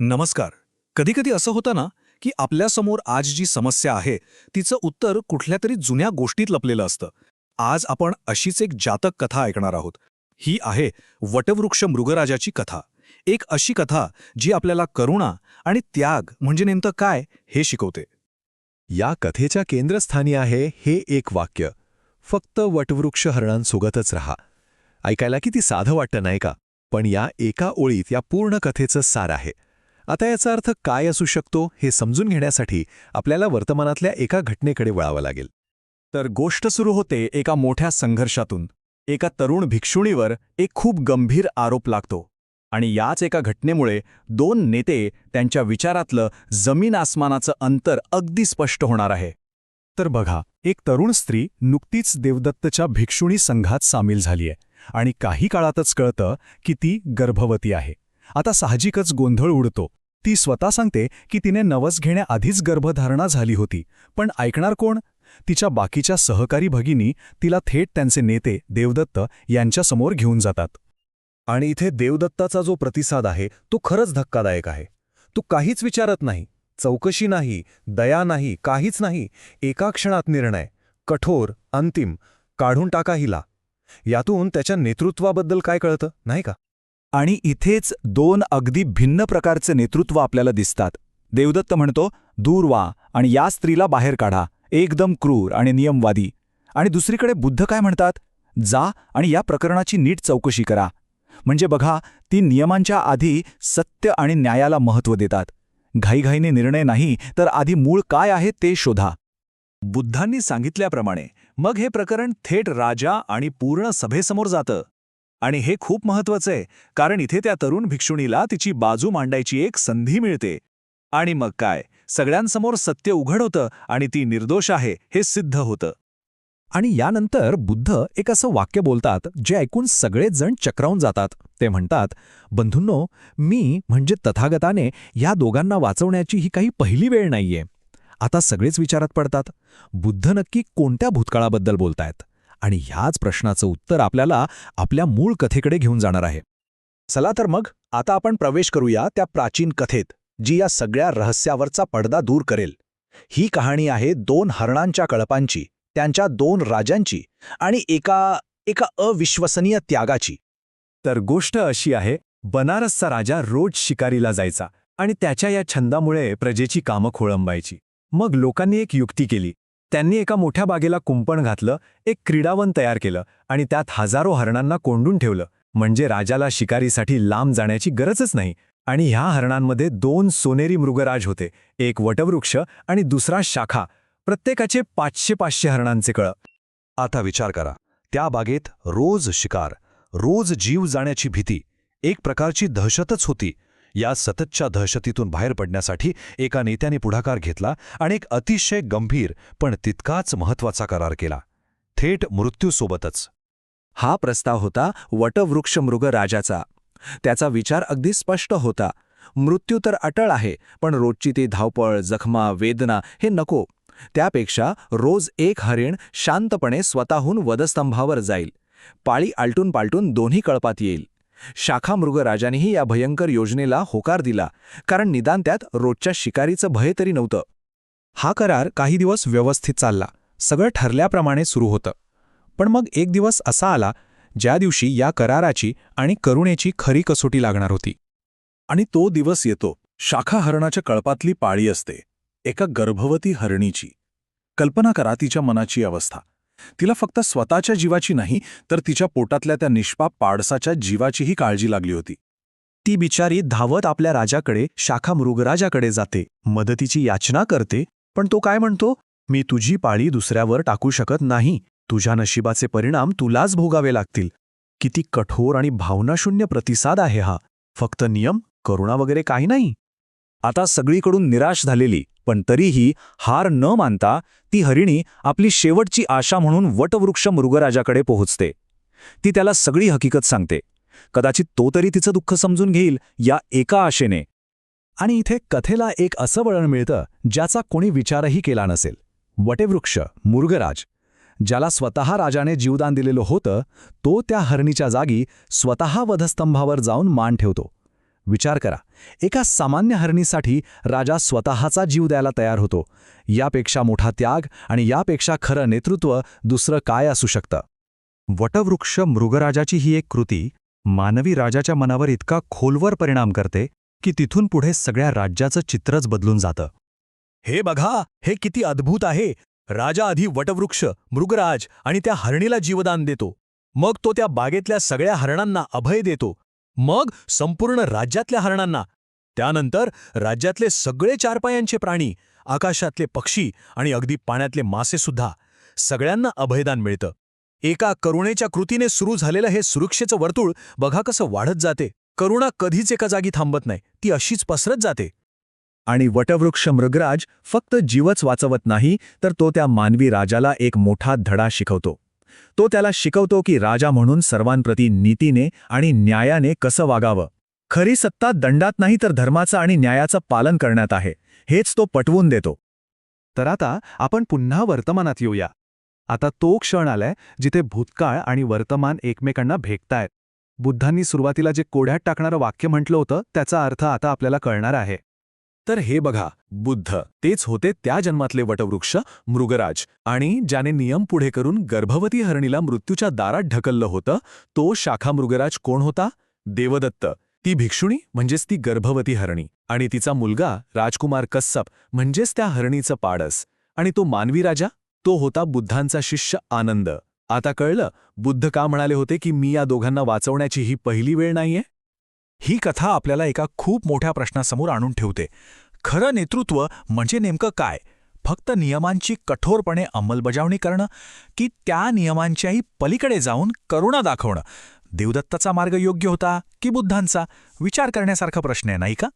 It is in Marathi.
नमस्कार. कधीकधी असं होतं ना की आपल्यासमोर आज जी समस्या आहे तिचं उत्तर कुठल्या तरी जुन्या गोष्टीत लपलेलं असतं. आज आपण अशीच एक जातक कथा ऐकणार आहोत. ही आहे वटवृक्ष मृगराजाची कथा. एक अशी कथा जी आपल्याला करुणा आणि त्याग म्हणजे नेमकं काय हे शिकवते. या कथेच्या केंद्रस्थानी आहे हे एक वाक्य. फक्त वटवृक्ष हरणांसोबतच रहा. ऐकायला किती साधं वाटतं नाही का? पण या एका ओळीत या पूर्ण कथेचं सार आहे. आता याचा अर्थ काय असू शकतो हे समजून घेण्यासाठी आपल्याला वर्तमानातल्या एका घटनेकडे वळावं लागेल. तर गोष्ट सुरू होते एका मोठ्या संघर्षातून. एका तरुण भिक्षुणीवर एक खूप गंभीर आरोप लागतो. आणि याच एका घटनेमुळे दोन नेते त्यांच्या विचारातलं जमीन आसमानाचं अंतर अगदी स्पष्ट होणार आहे. तर बघा एक तरुण स्त्री नुकतीच देवदत्तच्या भिक्षुणी संघात सामील झालीय. आणि काही काळातच कळतं की ती गर्भवती आहे. आता साहजिकच गोंधळ उडतो. ती स्वतः सांगते की तिने नवस घेण्याआधीच गर्भधारणा झाली होती. पण ऐकणार कोण? तिच्या बाकीच्या सहकारी भगिनी तिला थेट त्यांचे नेते देवदत्त यांच्यासमोर घेऊन जातात. आणि इथे देवदत्ताचा जो प्रतिसाद आहे तो खरंच धक्कादायक आहे. तो काहीच विचारत नाही. चौकशी नाही. दया नाही. काहीच नाही. एका क्षणात निर्णय. कठोर. अंतिम. काढून टाका हिला. यातून त्याच्या नेतृत्वाबद्दल काय कळतं? नाही का? आणि इथेच दोन अगदी भिन्न प्रकारचे नेतृत्व आपल्याला दिसतात. देवदत्त म्हणतो दूर वा आणि या स्त्रीला बाहेर काढा. एकदम क्रूर आणि नियमवादी. आणि दुसरीकडे बुद्ध काय म्हणतात? जा आणि या प्रकरणाची नीट चौकशी करा. म्हणजे बघा ती नियमांच्या आधी सत्य आणि न्यायाला महत्त्व देतात. घाईघाईने निर्णय नाही तर आधी मूळ काय आहे ते शोधा. बुद्धांनी सांगितल्याप्रमाणे मग हे प्रकरण थेट राजा आणि पूर्ण सभेसमोर जातं. आणि हे खूप महत्वाचं आहे कारण इथे त्या तरुण भिक्षुणीला तिची बाजू मांडायची एक संधी मिळते. आणि मग काय? सगळ्यांसमोर सत्य उघड होतं आणि ती निर्दोष आहे हे सिद्ध होतं. आणि यानंतर बुद्ध एक असं वाक्य बोलतात जे ऐकून सगळेच जण चक्रावून जातात. ते म्हणतात बंधूंनो मी म्हणजे तथागताने या दोघांना वाचवण्याची ही काही पहिली वेळ नाहीये. आता सगळेच विचारात पडतात. बुद्ध नक्की कोणत्या भूतकाळाबद्दल बोलतायत? आणि ह्याच प्रश्नाचं उत्तर आपल्याला आपल्या मूळ कथेकडे घेऊन जाणार आहे. चला तर मग आता आपण प्रवेश करूया त्या प्राचीन कथेत जी या सगळ्या रहस्यावरचा पडदा दूर करेल. ही कहाणी आहे दोन हरणांच्या कळपांची त्यांच्या दोन राजांची आणि एका एका अविश्वसनीय त्यागाची. तर गोष्ट अशी आहे बनारसचा राजा रोज शिकारीला जायचा आणि त्याच्या या छंदामुळे प्रजेची कामं खोळंबायची. मग लोकांनी एक युक्ती केली त्यांनी एका मोठ्या बागेला कुंपण घातलं एक क्रीडावन तयार केलं आणि त्यात हजारो हरणांना कोंडून ठेवलं. म्हणजे राजाला शिकारीसाठी लांब जाण्याची गरजच नाही. आणि ह्या हरणांमध्ये दोन सोनेरी मृगराज होते एक वटवृक्ष आणि दुसरा शाखा. प्रत्येकाचे पाचशे पाचशे हरणांचे कळ. आता विचार करा. त्या बागेत रोज शिकार रोज जीव जाण्याची भीती एक प्रकारची दहशतच होती. या सततच्या दहशतीतून बाहेर पडण्यासाठी एका नेत्याने पुढाकार घेतला आणि एक अतिशय गंभीर पण तितकाच महत्त्वाचा करार केला. थेट मृत्यूसोबतच. हा प्रस्ताव होता वटवृक्ष मृग राजाचा. त्याचा विचार अगदी स्पष्ट होता. मृत्यू तर अटळ आहे पण रोजची ती धावपळ जखमा वेदना हे नको. त्यापेक्षा रोज एक हरिण शांतपणे स्वतःहून वधस्तंभावर जाईल. पाळी आलटून पालटून दोन्ही कळपात येईल. शाखा मृगराजानेही या भयंकर योजनेला होकार दिला कारण निदान त्यात रोजच्या शिकारीचं भय तरी नव्हतं. हा करार काही दिवस व्यवस्थित चालला सगळं ठरल्याप्रमाणे सुरू होतं. पण मग एक दिवस असा आला ज्या दिवशी या कराराची आणि करुणेची खरी कसोटी लागणार होती. आणि तो दिवस येतो शाखा हरणाच्या कळपातली पाळी असते एका गर्भवती हरणीची. कल्पना करा तिच्या मनाची अवस्था. तिला फक्त स्वतःच्या जीवाची नाही तर तिच्या पोटातल्या त्या निष्पाप पाडसाच्या जीवाचीही काळजी लागली होती. ती बिचारी धावत आपल्या राजाकडे शाखा मृगराजाकडे जाते मदतीची याचना करते पण तो काय म्हणतो? मी तुझी पाळी दुसऱ्यावर टाकू शकत नाही तुझ्या नशिबाचे परिणाम तुलाच भोगावे लागतील. किती कठोर आणि भावनाशून्य प्रतिसाद आहे हा. फक्त नियम करुणा वगैरे काही नाही. आता सगळीकडून निराश झालेली पण तरीही हार न मानता ती हरिणी आपली शेवटची आशा म्हणून वटवृक्ष मृगराजाकडे पोहोचते. ती त्याला सगळी हकीकत सांगते. कदाचित तो तरी तिचं दुःख समजून घेईल या एका आशेने. आणि इथे कथेला एक असं वळण मिळतं ज्याचा कोणी विचारही केला नसेल. वटेवृक्ष मुर्गराज ज्याला स्वतः राजाने जीवदान दिलेलं होतं तो त्या हरणीच्या जागी स्वतः वधस्तंभावर जाऊन मान ठेवतो. विचार करा. एका सामान्य हरणीसाठी राजा स्वतःचा जीव द्यायला तयार होतो. यापेक्षा मोठा त्याग आणि यापेक्षा खरं नेतृत्व दुसरं काय असू शकतं? वटवृक्ष मृगराजाची ही एक कृती मानवी राजाच्या मनावर इतका खोलवर परिणाम करते की तिथून पुढे सगळ्या राज्याचं चित्रच बदलून जातं. हे बघा हे किती अद्भुत आहे! राजा आधी वटवृक्ष मृगराज आणि त्या हरणीला जीवदान देतो. मग तो त्या बागेतल्या सगळ्या हरणांना अभय देतो. मग संपूर्ण राज्यातल्या हरणांना त्यानंतर राज्यातले सगळे चारपायांचे प्राणी आकाशातले पक्षी आणि अगदी पाण्यातले मासेसुद्धा सगळ्यांना अभयदान मिळतं. एका करुणेच्या कृतीने सुरू झालेलं हे सुरक्षेचं वर्तुळ बघा कसं वाढत जाते. करुणा कधीच एका जागी थांबत नाही ती अशीच पसरत जाते. आणि वटवृक्ष मृगराज फक्त जीवच वाचवत नाही तर तो त्या मानवी राजाला एक मोठा धडा शिकवतो. तो त्याला शिकवतो की राजा म्हणून सर्वांप्रती नीतीने आणि न्यायाने कसं वागावं. खरी सत्ता दंडात नाही तर धर्माचं आणि न्यायाचं पालन करण्यात आहे हेच तो पटवून देतो. तर आता आपण पुन्हा वर्तमानात येऊया. आता तो क्षण आलाय जिथे भूतकाळ आणि वर्तमान एकमेकांना भेटतायत. बुद्धांनी सुरुवातीला जे कोड्यात टाकणारं वाक्य म्हटलं होतं त्याचा अर्थ आता आपल्याला कळणार आहे. तर हे बघा बुद्ध. तेच होते त्या जन्मातले वटवृक्ष मृगराज. आणि ज्याने नियम पुढे करून गर्भवती हरणीला मृत्यूच्या दारात ढकललं होतं तो शाखा मृगराज कोण होता? देवदत्त. ती भिक्षुणी म्हणजेच ती गर्भवती हरणी. आणि तिचा मुलगा राजकुमार कस्सप म्हणजेच त्या हरणीचं पाडस. आणि तो मानवी राजा? तो होता बुद्धांचा शिष्य आनंद. आता कळलं बुद्ध का म्हणाले होते की मी या दोघांना वाचवण्याची ही पहिली वेळ नाहीये? ही कथा आपल्याला एका खूप मोठ्या प्रश्नासमोर आणून ठेवते. खरं नेतृत्व म्हणजे नेमकं काय? फक्त नियमांची कठोरपणे अंमलबजावणी करणं की त्या नियमांच्याही पलीकडे जाऊन करुणा दाखवणं? देवदत्ताचा मार्ग योग्य होता की बुद्धांचा? विचार करण्यासारखा प्रश्न आहे नाही का?